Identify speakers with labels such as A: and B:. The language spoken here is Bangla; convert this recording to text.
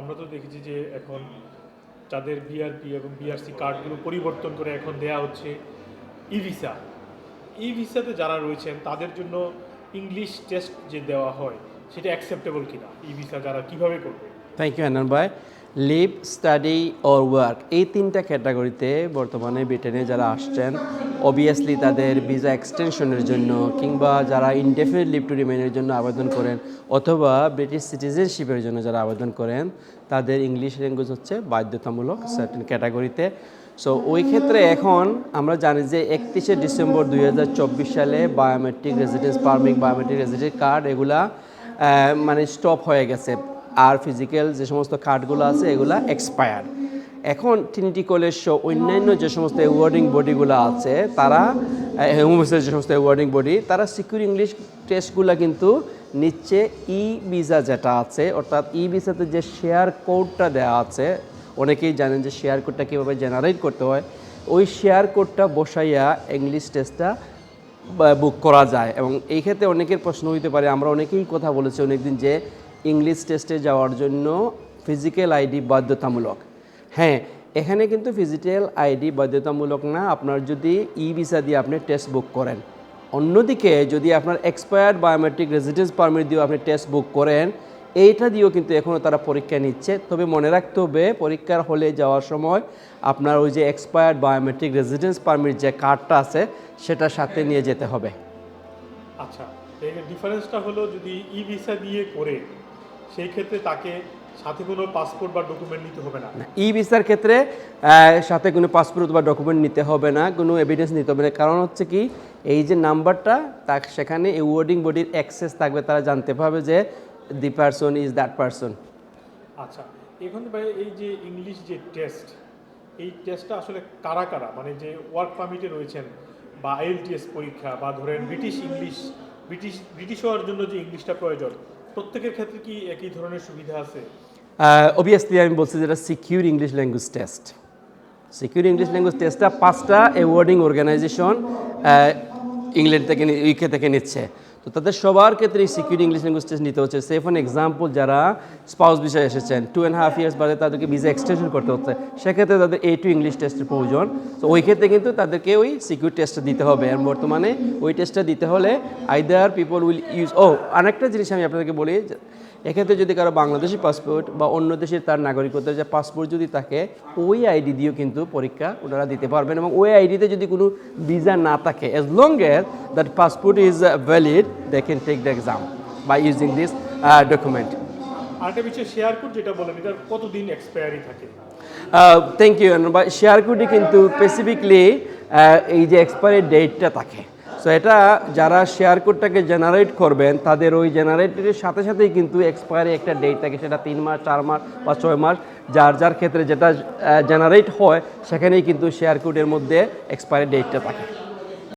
A: আমরা তো দেখেছি যে এখন যাদের বিআরপি এবং বিআরসি কার্ডগুলো পরিবর্তন করে এখন দেয়া হচ্ছে ই ভিসা ই ভিসাতে যারা রয়েছেন, তাদের জন্য ইংলিশ টেস্ট যে দেওয়া হয়, সেটা অ্যাকসেপ্টেবল কিনা? ই ভিসা যারা কীভাবে করবে?
B: থ্যাংক ইউ আনন্দ ভাই লিভ, স্টাডি অর ওয়ার্ক। এই তিনটা ক্যাটাগরিতে বর্তমানে ব্রিটেনে যারা আসছেন অবভিয়াসলি তাদের ভিসা এক্সটেনশনের জন্য কিংবা যারা ইনডেফিনিট লিভ টু রিমেনের জন্য আবেদন করেন অথবা ব্রিটিশ সিটিজেনশিপের জন্য যারা আবেদন করেন, তাদের ইংলিশ ল্যাঙ্গুয়েজ হচ্ছে বাধ্যতামূলক সার্টেন ক্যাটাগরিতে। সো ওই ক্ষেত্রে এখন আমরা জানি যে একত্রিশে ডিসেম্বর দুই হাজার চব্বিশ সালে biometric residence permit biometric residence card এগুলা মানে স্টপ হয়ে গেছে। আর ফিজিক্যাল যে সমস্ত কার্ডগুলো আছে, এগুলা এক্সপায়ার এখন ট্রিনিটি কলেজ সহ অন্যান্য যে সমস্ত অ্যাওয়ার্ডিং বডিগুলো আছে, তারা হোমসের যে সমস্ত অ্যাওয়ার্ডিং বডি তারা সিকিউর ইংলিশ টেস্টগুলো কিন্তু নিচ্ছে ই ভিসা যেটা আছে, অর্থাৎ ই ভিসাতে যে শেয়ার কোডটা দেওয়া আছে, অনেকেই জানেন যে শেয়ার কোডটা কীভাবে জেনারেট করতে হয়, ওই শেয়ার কোডটা বসাইয়া ইংলিশ টেস্টটা বুক করা যায়। এবং এই ক্ষেত্রে অনেকের প্রশ্ন হইতে পারে, আমরা অনেকেই কথা বলেছি অনেকদিন যে ইংলিশ টেস্টে যাওয়ার জন্য ফিজিক্যাল আইডি বাধ্যতামূলক। হ্যাঁ এখানে কিন্তু ফিজিক্যাল আইডি বাধ্যতামূলক না, আপনার যদি ই ভিসা দিয়ে আপনি টেস্ট বুক করেন। অন্যদিকে যদি আপনার এক্সপায়ার্ড বায়োমেট্রিক রেজিডেন্স পারমিট দিয়েও আপনি টেস্ট বুক করেন, এইটা দিয়েও কিন্তু এখনও তারা পরীক্ষা নিচ্ছে। তবে মনে রাখতে হবে, পরীক্ষার হলে যাওয়ার সময় আপনার ওই যে এক্সপায়ার্ড বায়োমেট্রিক রেজিডেন্স পারমিট যে কার্ডটা আছে, সেটা সাথে নিয়ে যেতে হবে।
A: আচ্ছা ডিফারেন্সটা হলো যদি ই ভিসা দিয়ে করে সেই ক্ষেত্রে তাকে সাথে কোনো পাসপোর্ট বা ডকুমেন্ট নিতে হবে না।
B: ই ভিসার ক্ষেত্রে সাথে কোনো পাসপোর্ট বা ডকুমেন্ট নিতে হবে না কোনো এভিডেন্স নিতে হবে না। কারণ হচ্ছে কি এই যে নাম্বারটা তা সেখানে এই ওয়ার্ডিং বডির অ্যাক্সেস থাকবে তারা জানতে পারবে যে the person is that person
A: আচ্ছা এখন ভাই এই যে ইংলিশ যে টেস্ট এই টেস্টটা আসলে কারা কারা? মানে যে ওয়ার্ক পারমিটে রয়েছেন বা আইএলটিএস পরীক্ষা বা ধরেন ব্রিটিশ ইংলিশ ব্রিটিশ ব্রিটিশ হওয়ার জন্য যে ইংলিশটা প্রয়োজন প্রত্যেকের ক্ষেত্রে কি একই ধরনের সুবিধা আছে?
B: অবভিয়াসলি আমি বলছি যেটা secure English language test secure English language টেস্টটা পাঁচটা অ্যাওয়ার্ডিং অর্গানাইজেশন ইংল্যান্ড থেকে ইউকে থেকে নিচ্ছে। তো তাদের সবার ক্ষেত্রে সিকিউর ইংলিশ ল্যাঙ্গুয়েজ টেস্ট নিতে হচ্ছে। সে ফর এক্সাম্পল যারা স্পাউস বিষয়ে এসেছেন টু অ্যান্ড হাফ ইয়ার্স বাদে তাদেরকে ভিসা এক্সটেনশন করতে হচ্ছে, সেক্ষেত্রে তাদের এ টু ইংলিশ টেস্টের প্রয়োজন। তো ওই ক্ষেত্রে কিন্তু তাদেরকে ওই সিকিউর টেস্টটা দিতে হবে। আর বর্তমানে ওই টেস্টটা দিতে হলে আইদার পিপল উইল ইউজ ও আরেকটা জিনিস আমি আপনাদেরকে বলি এক্ষেত্রে যদি কারও বাংলাদেশি পাসপোর্ট বা অন্য দেশের তার নাগরিকত্বের যে পাসপোর্ট যদি থাকে ওই আইডি দিয়েও কিন্তু পরীক্ষা ওনারা দিতে পারবেন এবং ওই আইডিতে যদি কোনো ভিসা না থাকে as long as that passport is valid they can take the exam by using this document
A: আরেকটা বিষয় শেয়ার কোড যেটা বলেন এটার কতদিন এক্সপায়ারি থাকে?
B: থ্যাংক ইউ বা শেয়ার কোডে কিন্তু স্পেসিফিকলি এই যে এক্সপায়ারি ডেটটা থাকে। সো এটা যারা শেয়ার কোডটাকে জেনারেট করবেন, তাদের ওই জেনারেটের সাথে সাথেই কিন্তু এক্সপায়ারি একটা ডেট থাকে। সেটা তিন মাস, চার মাস বা ছয় মাস। যার যার ক্ষেত্রে যেটা জেনারেট হয়, সেখানেই কিন্তু শেয়ার কোডের মধ্যে এক্সপায়ারি ডেটটা থাকে।